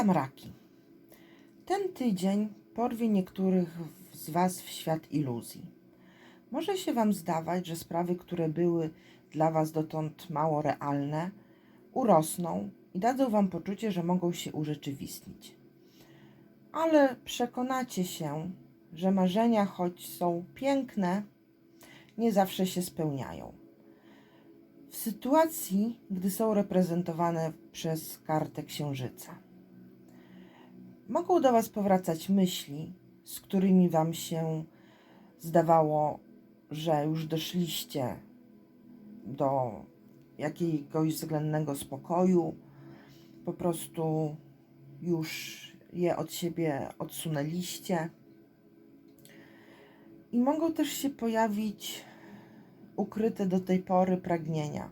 Witam raki. Ten tydzień porwie niektórych z Was w świat iluzji. Może się Wam zdawać, że sprawy, które były dla Was dotąd mało realne, urosną i dadzą Wam poczucie, że mogą się urzeczywistnić. Ale przekonacie się, że marzenia, choć są piękne, nie zawsze się spełniają. W sytuacji, gdy są reprezentowane przez kartę księżyca. Mogą do Was powracać myśli, z którymi Wam się zdawało, że już doszliście do jakiegoś względnego spokoju, po prostu już je od siebie odsunęliście. I mogą też się pojawić ukryte do tej pory pragnienia.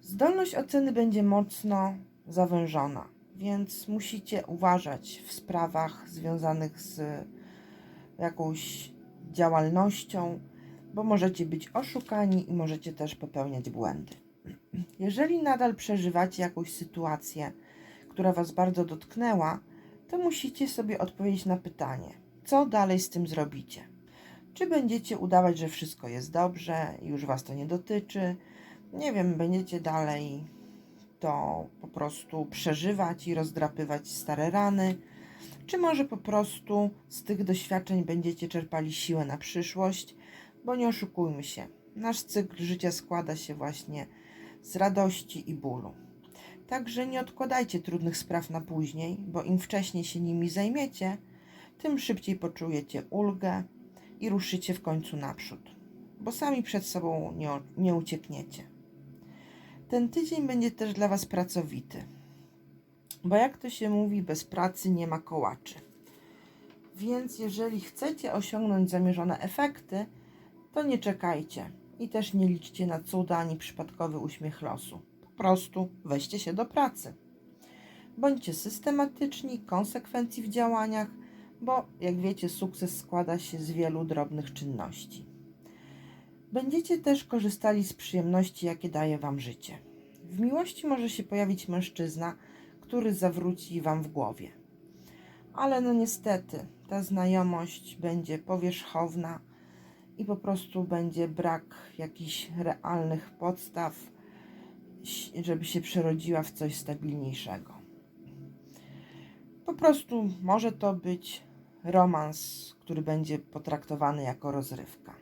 Zdolność oceny będzie mocno zawężona, więc musicie uważać w sprawach związanych z jakąś działalnością, bo możecie być oszukani i możecie też popełniać błędy. Jeżeli nadal przeżywacie jakąś sytuację, która Was bardzo dotknęła, to musicie sobie odpowiedzieć na pytanie, co dalej z tym zrobicie. Czy będziecie udawać, że wszystko jest dobrze już Was to nie dotyczy? Nie wiem, będziecie dalej to po prostu przeżywać i rozdrapywać stare rany? Czy może po prostu z tych doświadczeń będziecie czerpali siłę na przyszłość? Bo nie oszukujmy się, nasz cykl życia składa się właśnie z radości i bólu. Także nie odkładajcie trudnych spraw na później, bo im wcześniej się nimi zajmiecie, tym szybciej poczujecie ulgę i ruszycie w końcu naprzód, bo sami przed sobą nie, nie uciekniecie. Ten tydzień będzie też dla Was pracowity, bo jak to się mówi, bez pracy nie ma kołaczy. Więc jeżeli chcecie osiągnąć zamierzone efekty, to nie czekajcie i też nie liczcie na cuda ani przypadkowy uśmiech losu. Po prostu weźcie się do pracy. Bądźcie systematyczni, konsekwencji w działaniach, bo jak wiecie, sukces składa się z wielu drobnych czynności. Będziecie też korzystali z przyjemności, jakie daje Wam życie. W miłości może się pojawić mężczyzna, który zawróci Wam w głowie. Ale no niestety, ta znajomość będzie powierzchowna i po prostu będzie brak jakichś realnych podstaw, żeby się przerodziła w coś stabilniejszego. Po prostu może to być romans, który będzie potraktowany jako rozrywka.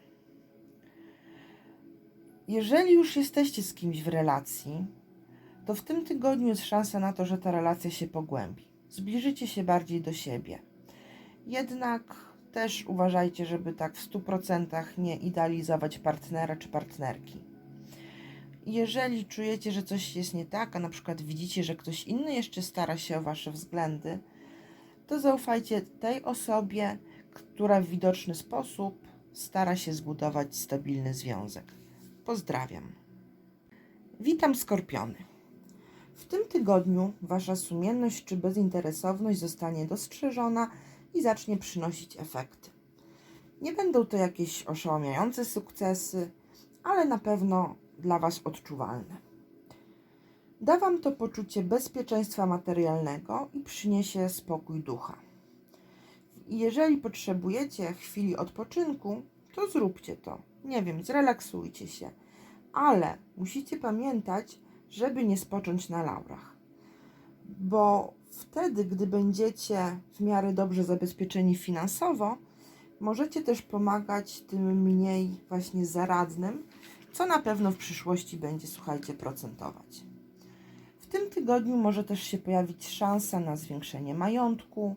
Jeżeli już jesteście z kimś w relacji, to w tym tygodniu jest szansa na to, że ta relacja się pogłębi. Zbliżycie się bardziej do siebie. Jednak też uważajcie, żeby tak w 100% nie idealizować partnera czy partnerki. Jeżeli czujecie, że coś jest nie tak, a na przykład widzicie, że ktoś inny jeszcze stara się o wasze względy, to zaufajcie tej osobie, która w widoczny sposób stara się zbudować stabilny związek. Pozdrawiam. Witam skorpiony. W tym tygodniu wasza sumienność czy bezinteresowność zostanie dostrzeżona i zacznie przynosić efekty. Nie będą to jakieś oszałamiające sukcesy, ale na pewno dla was odczuwalne. Da Wam to poczucie bezpieczeństwa materialnego i przyniesie spokój ducha. Jeżeli potrzebujecie chwili odpoczynku, to zróbcie to. Nie wiem, zrelaksujcie się, ale musicie pamiętać, żeby nie spocząć na laurach. Bo wtedy, gdy będziecie w miarę dobrze zabezpieczeni finansowo, możecie też pomagać tym mniej właśnie zaradnym, co na pewno w przyszłości będzie, słuchajcie, procentować. W tym tygodniu może też się pojawić szansa na zwiększenie majątku,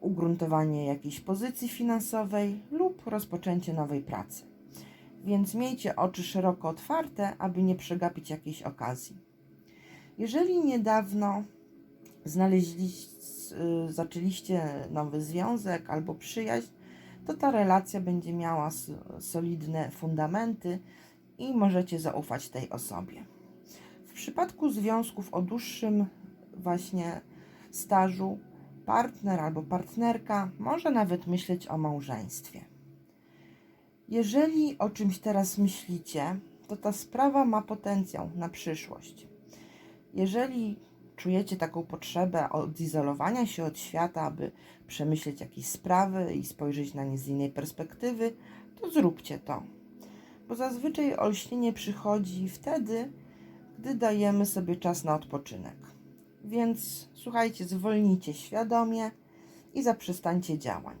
ugruntowanie jakiejś pozycji finansowej lub rozpoczęcie nowej pracy. Więc miejcie oczy szeroko otwarte, aby nie przegapić jakiejś okazji. Jeżeli niedawno znaleźliście, y, zaczęliście nowy związek albo przyjaźń, to ta relacja będzie miała solidne fundamenty i możecie zaufać tej osobie. W przypadku związków o dłuższym właśnie stażu, partner albo partnerka może nawet myśleć o małżeństwie. Jeżeli o czymś teraz myślicie, to ta sprawa ma potencjał na przyszłość. Jeżeli czujecie taką potrzebę odizolowania się od świata, aby przemyśleć jakieś sprawy i spojrzeć na nie z innej perspektywy, to zróbcie to. Bo zazwyczaj olśnienie przychodzi wtedy, gdy dajemy sobie czas na odpoczynek. Więc słuchajcie, zwolnijcie świadomie i zaprzestańcie działań.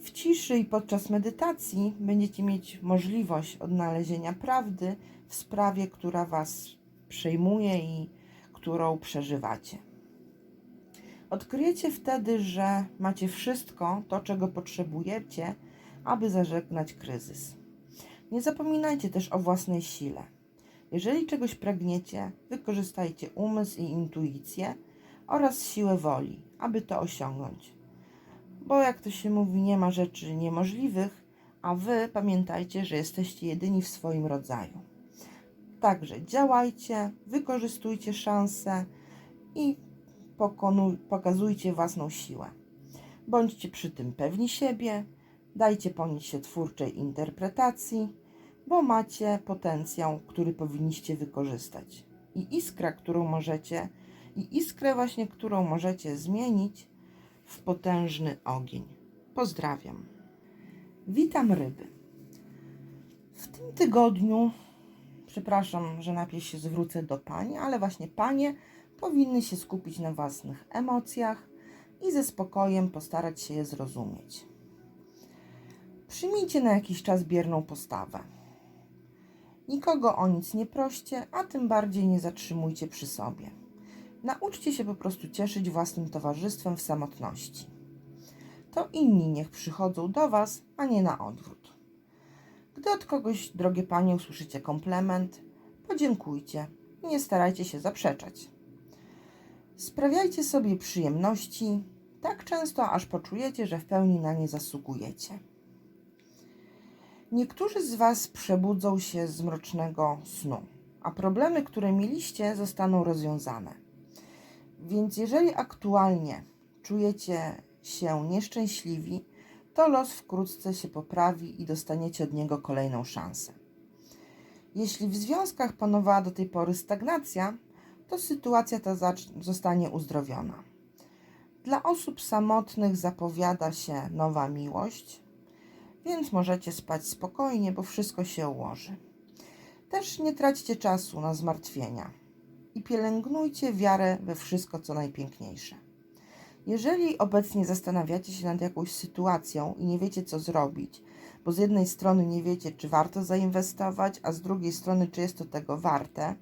W ciszy i podczas medytacji będziecie mieć możliwość odnalezienia prawdy w sprawie, która Was przejmuje i którą przeżywacie. Odkryjecie wtedy, że macie wszystko to, czego potrzebujecie, aby zażegnać kryzys. Nie zapominajcie też o własnej sile. Jeżeli czegoś pragniecie, wykorzystajcie umysł i intuicję oraz siłę woli, aby to osiągnąć. Bo jak to się mówi, nie ma rzeczy niemożliwych, a wy pamiętajcie, że jesteście jedyni w swoim rodzaju. Także działajcie, wykorzystujcie szanse i pokonu- pokazujcie własną siłę. Bądźcie przy tym pewni siebie, dajcie ponieść się twórczej interpretacji, bo macie potencjał, który powinniście wykorzystać. I iskra, którą możecie, i iskrę właśnie, którą możecie zmienić w potężny ogień. Pozdrawiam. Witam ryby. W tym tygodniu, przepraszam, że najpierw się zwrócę do pani, ale właśnie panie powinny się skupić na własnych emocjach i ze spokojem postarać się je zrozumieć. Przyjmijcie na jakiś czas bierną postawę. Nikogo o nic nie proście, a tym bardziej nie zatrzymujcie przy sobie. Nauczcie się po prostu cieszyć własnym towarzystwem w samotności. To inni niech przychodzą do Was, a nie na odwrót. Gdy od kogoś, drogie panie, usłyszycie komplement, podziękujcie i nie starajcie się zaprzeczać. Sprawiajcie sobie przyjemności tak często, aż poczujecie, że w pełni na nie zasługujecie. Niektórzy z Was przebudzą się z mrocznego snu, a problemy, które mieliście, zostaną rozwiązane. Więc jeżeli aktualnie czujecie się nieszczęśliwi, to los wkrótce się poprawi i dostaniecie od niego kolejną szansę. Jeśli w związkach panowała do tej pory stagnacja, to sytuacja ta zostanie uzdrowiona. Dla osób samotnych zapowiada się nowa miłość, więc możecie spać spokojnie, bo wszystko się ułoży. Też nie traćcie czasu na zmartwienia i pielęgnujcie wiarę we wszystko, co najpiękniejsze. Jeżeli obecnie zastanawiacie się nad jakąś sytuacją i nie wiecie, co zrobić, bo z jednej strony nie wiecie, czy warto zainwestować, a z drugiej strony, czy jest to tego warte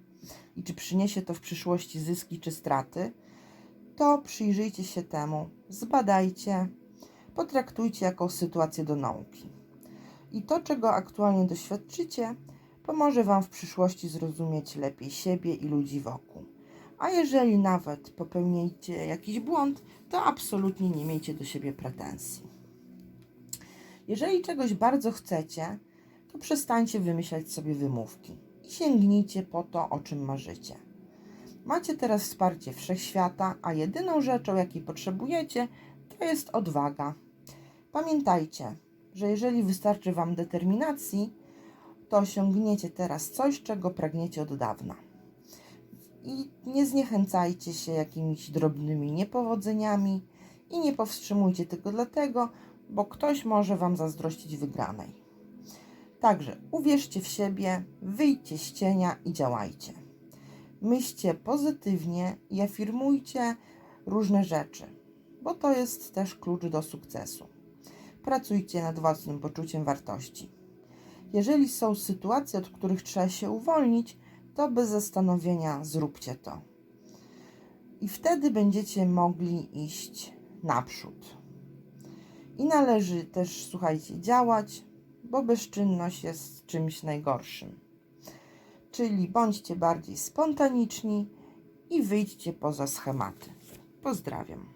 i czy przyniesie to w przyszłości zyski czy straty, to przyjrzyjcie się temu, zbadajcie, potraktujcie jako sytuację do nauki. I to, czego aktualnie doświadczycie, pomoże Wam w przyszłości zrozumieć lepiej siebie i ludzi wokół. A jeżeli nawet popełnicie jakiś błąd, to absolutnie nie miejcie do siebie pretensji. Jeżeli czegoś bardzo chcecie, to przestańcie wymyślać sobie wymówki i sięgnijcie po to, o czym marzycie. Macie teraz wsparcie wszechświata, a jedyną rzeczą, jakiej potrzebujecie, to jest odwaga. Pamiętajcie, że jeżeli wystarczy Wam determinacji, to osiągniecie teraz coś, czego pragniecie od dawna. I nie zniechęcajcie się jakimiś drobnymi niepowodzeniami i nie powstrzymujcie tego dlatego, bo ktoś może Wam zazdrościć wygranej. Także uwierzcie w siebie, wyjdźcie z cienia i działajcie. Myślcie pozytywnie i afirmujcie różne rzeczy, bo to jest też klucz do sukcesu. Pracujcie nad własnym poczuciem wartości. Jeżeli są sytuacje, od których trzeba się uwolnić, to bez zastanowienia zróbcie to. I wtedy będziecie mogli iść naprzód. I należy też, słuchajcie, działać, bo bezczynność jest czymś najgorszym. Czyli bądźcie bardziej spontaniczni i wyjdźcie poza schematy. Pozdrawiam.